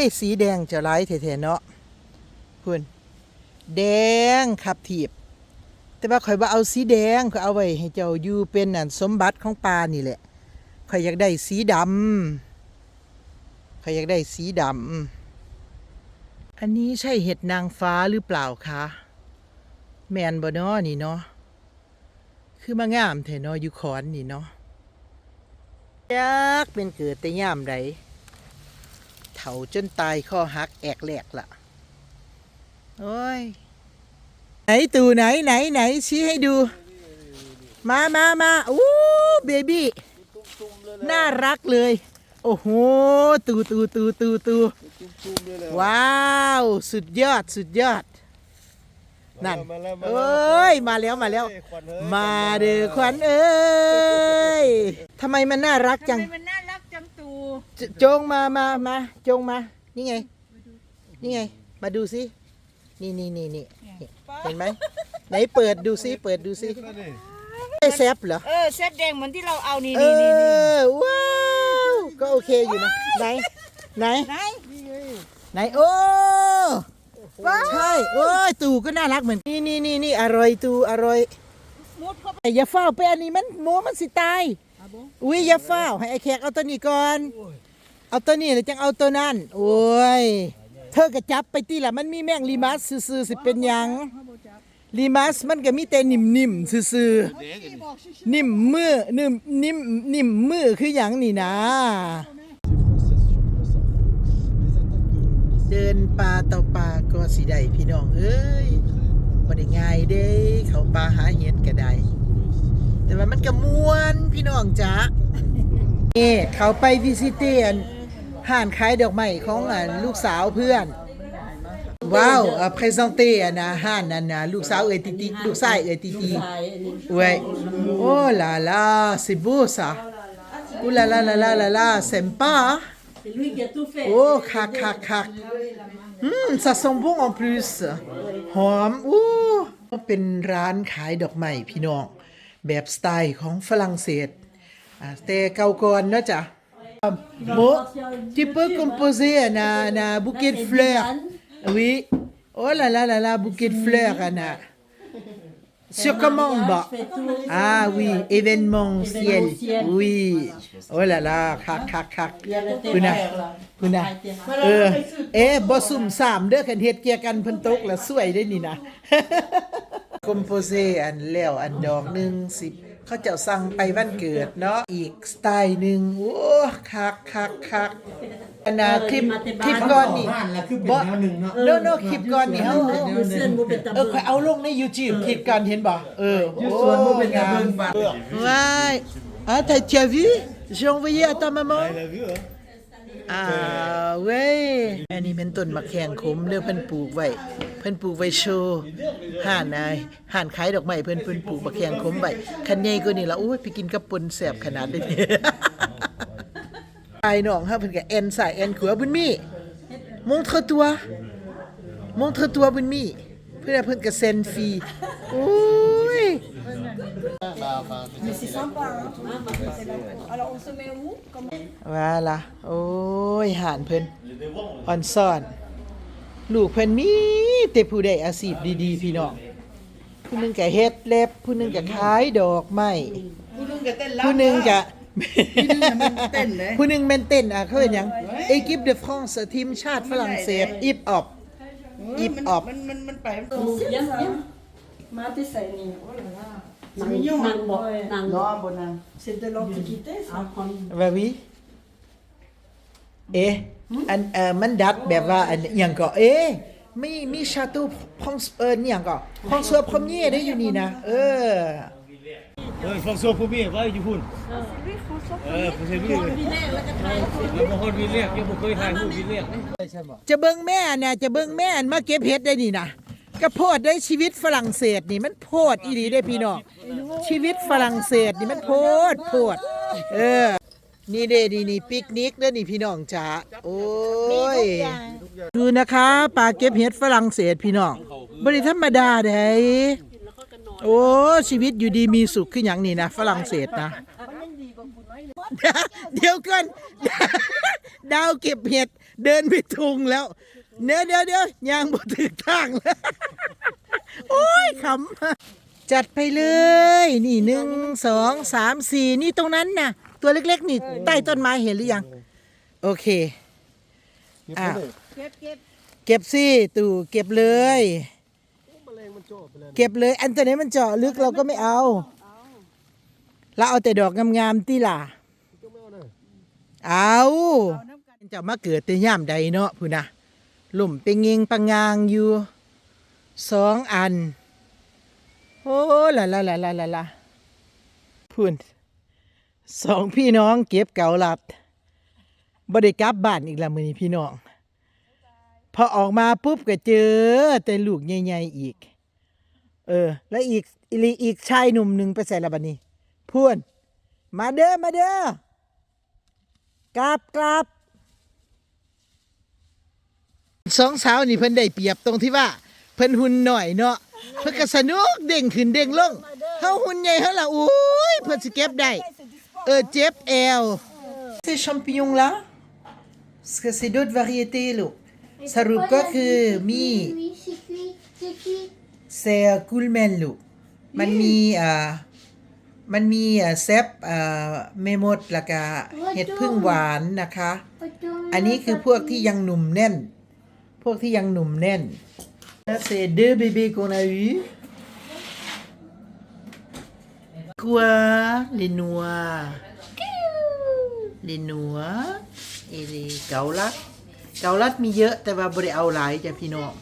ย สีแดงจะไล่แท้ๆเนาะพุ่นแดงขับถีบ แต่ว่าข่อยว่าเอาสีแดงข่อยเอาไว้ให้เจ้าอยู่เป็นอันสมบัติของปลานี่แหละข่อยอยากได้สีดำข่อยอยากได้สีดำอันนี้ใช่เห็ดนางฟ้าหรือเปล่าคะแมนบ่เนาะนี่เนาะคือมางามแท้เนาะอยู่ขอนนี่เนาะยักเป็นเกิดแต่ย่ามใดาจนตายข้อหักแอกแหลกละโอ้ย ไหนตูไหนไหนไหนชี้ให้ดู มามามาอู้เบบี้ตุ้มๆเลยแหละน่ารักเลย โอ้โห ตูตูตูตูตูตุ้มๆเลยแหละว้าว สุดยอดสุดยอดนั่นมาแล้วมาเอแล้ว้ย มาแล้วมาแล้วเอ้ยขวัญเอ้ยมาเด้อขวัญเอ้ยทำไมมันน่ารักจัง จังตูจจงมามามาจงมา นี่ไง นี่ไง มาดูสินี่นี่นี่นี่นี่เห็นไหมไหนเปิดดูสิเปิดดูสินั่นนี่ได้แซบเหรอเออเซตแดงเหมือนที่เราเอานี่เอนี่นี่นี่อว้าวก็โอเคอยู่นะไหนไหน ไหนนี่ไงไหนโอ้ใช่โอ้ยตูก็น่ารักเหมือนนี่นี่นี่นี่อร่อยตูอร่อยมุดเข้าไปแต่อย่าเฝ้าไปอันนี้มันโมมันสิตาย อุ้ยอย่าเฝ้าให้ไอ้แขกเอาตัวนี้ก่อน เอาตัวนี้แล้วจังเอาตัวนั้น โอ้ย เธอก็จับไปตีละมันมีแมงลีมัสซื่อๆสิเป็นหยังลีมัสมันก็มีแต่นิ่มๆซื่อๆนิ่มมือนิ่มนิ่มนิ่มมือคือหยังนี่นะ เดินป่าต่อป่าก็สิได้พี่น้องเอ้ยบ่ได้ง่ายเด้ เขาป่าหาเห็ดก็ได้ แต่ว่ามันก็มวนพี่น้องจ้านี่เขาไปวิสิเตียนห้านขายดอกไม้ของลูกสาวเพื่อน ว้าวอะพรีเซนเต้อนะห้านนั่นนะลูกสาวเอติติลูกชายเอติติ Ouais. Oh là là, c'est beau ça. Oh là là là là là là, sympa. hein? C'est lui qui a tout fait. Oh, crac, crac, crac. Hum, ça sent bon en plus. หอมอู้เป็นร้านขายดอกไม้พี่น้อง แบบสไตล์ของฝรั่งเศสแต่เก่าก่อนเนอะจ๊ะโม tu peux composer un, un, un bouquet de fleurs oui oh là là là là bouquet de fleurs Anna sur commande bah. Ah oui, événementiel. Oui. Oh là là, คักคักคัก Il y a le thé คุณนะ vert là. คุณนะเออเอ๊ะบ่ซุ่มสามเด้อกันเฮ็ดเกี่ยกันเพิ่นตกล้วสวยได้นี่นะ คอมโพเซอันแล้วอันดอกหนึ่งสิบเขาเจ้าสั่งไปวันเกิดเนาะอีกสไตล์หนึ่งโอ้คักคักคักอันน่ะคลิปคลิปก่อนนี่บ่โนโนคลิปก่อนนี่เฮาเฮา Le ciel, vous faites เออค่อยเอาลงใน YouTube คลิปกันเห็นบ่เออยูส่วนบ่เป็นงานว้ายอะ t'as tu as vu j'ai envoyé à ta maman Elle a vu hein อ่าเว้ย อันนี้เป็นต้นมะแขงขมเด้อเพิ่นปลูกไว้ เพิ่นปลูกไว้โชว์ห่านนายห่านขายดอกไม้เพิ่นเพิ่นปลูกมะแขงขมไว้คันใหญ่กว่านี้ละโอ้ยไปกินกับปนแซ่บขนาดนี้ไอ้น้องฮะเพิ่นก็แอนใส่แอนขัวบุญมี montre toi montre toi บุญมี เพื่อนเพิ่นก็เซ็นฟรีโอ้ย ว่าล่ะโอ้ยหานเพิ่นอ่อนซ่อน ลูกเพิ่นมีแต่ผู้ใดอาชีพดีๆ พี่น้องผู้หนึงก็เฮ็ดเล็บ ผู้หนึงก็ขายดอกไม้ผู้หนึงก็ผู้หนึงแม่นเต้นอะเขาเรียกหยังเอกิปเดฟรานซ์ทีมชาติฝรั่งเศสอิปออปอิปออปมันมันมันไป Viens, viens. Mate Saini. Oh là là. C'est mignon. Nang, bo, nang. Non, bon, c'est de l'antiquité ça. Ah, prends. ว่าวิเอ๊ะอันเอ่อมันดัดแบบว่าอันอย่างก็ เอ๊ะมีมีชาตูพองเอิญอย่างก็พองเสือพรมเย่ได้อยู่นี่นะเออ Ouais, François Premier ว่าอยู่พุ่นเออผมใช่พี่เลยแล้วบางคนวินเรียกยังบ่เคยถ่ายรูปวินเรียกจะเบิ่งแม่น่ะจะเบิ่งแม่อันมาเก็บเห็ดได้นี่นะ ก็โพดได้ชีวิตฝรั่งเศสนี่มันโพดอีหลีได้พี่น้องชีวิตฝรั่งเศสนี่มันโพดโพดเออ นี่เด้นี่นี่ปิกนิกเด้อนี่พี่น้องจ๋าโอ้ยดูนะคะปลาเก็บเห็ดฝรั่งเศสพี่น้องบริธรรมดาเด้โอ้ชีวิตอยู่ดีมีสุขขึ้นอหย่างนี้นะฝรั่งเศสนะ เดี๋ยวก่อน ดาวเก็บเห็ดเดินไปทุงแล้ว เดี๋ยวเดี๋ยวเดี๋ยวยางบ่ถึกทางแล้วโอ้ยขำจัดไปเลย นี่หนึ่งสองสามสี่นี่ตรงนั้นน่ะ ตัวเล็กๆ นี่ใต้ต้นไม้เห็นหรือยัง โอเคอ้าวเก็บเก็บเก็บสิตู่เก็บเลยเก็บเลย อันตัวไหนมันเจาะลึกเราก็ไม่เอา เราเอาแต่ดอกงามๆที่ล่ะเอาเจะมาเกิดแต่ย่ามใดเนาะพูนะ ลุ่มเป็นเงงปังงางอยู่สองอัน โอ้ละละละละละละพูนสองพี่น้องเก็บเก่าหลัดบ่ได้กลับบ้านอีกละมือนี้พี่น้อง พอออกมาปุ๊บก็เจอ แต่ลูกใหญ่ๆอีก เออ แล้วอีกอีอีกชายหนุ่มหนึ่งไปใส่ละบัดนี้ พูนมาเด้อมาเด้อกราบกราบ สองสาวนี่เพิ่นได้เปรียบตรงที่ว่าเพิ่นหุ่นหน่อยเนาะเพิ่นก็สนุกเด้งขึ้นเด้งลงเฮาหุ่นใหญ่เฮาล่ะโอ้ยเพิ่นสิเก็บได้เออเจ็บแอว Ces champignons là parce que c'est d'autres variétés ลูกสรุปก็คือมี Oui, c'est cuit, c'est cuit. เซลกูลแมนลูกมันมีอ่ามันมีอ่าแซปอ่าเมมดแล้วก็เห็ดพึ่งหวานนะคะ Retourne อันนี้คือพวกที่ยังหนุ่มแน่นพ วกที่ยังหนุ่มแน่น Ça, c'est deux bébés qu'on a eu. Quoi Les noix. Les noix et les เกาลัดเกาลัดมีเยอะแต่ว่าบริเอาหลายจ้ะพี่น้อง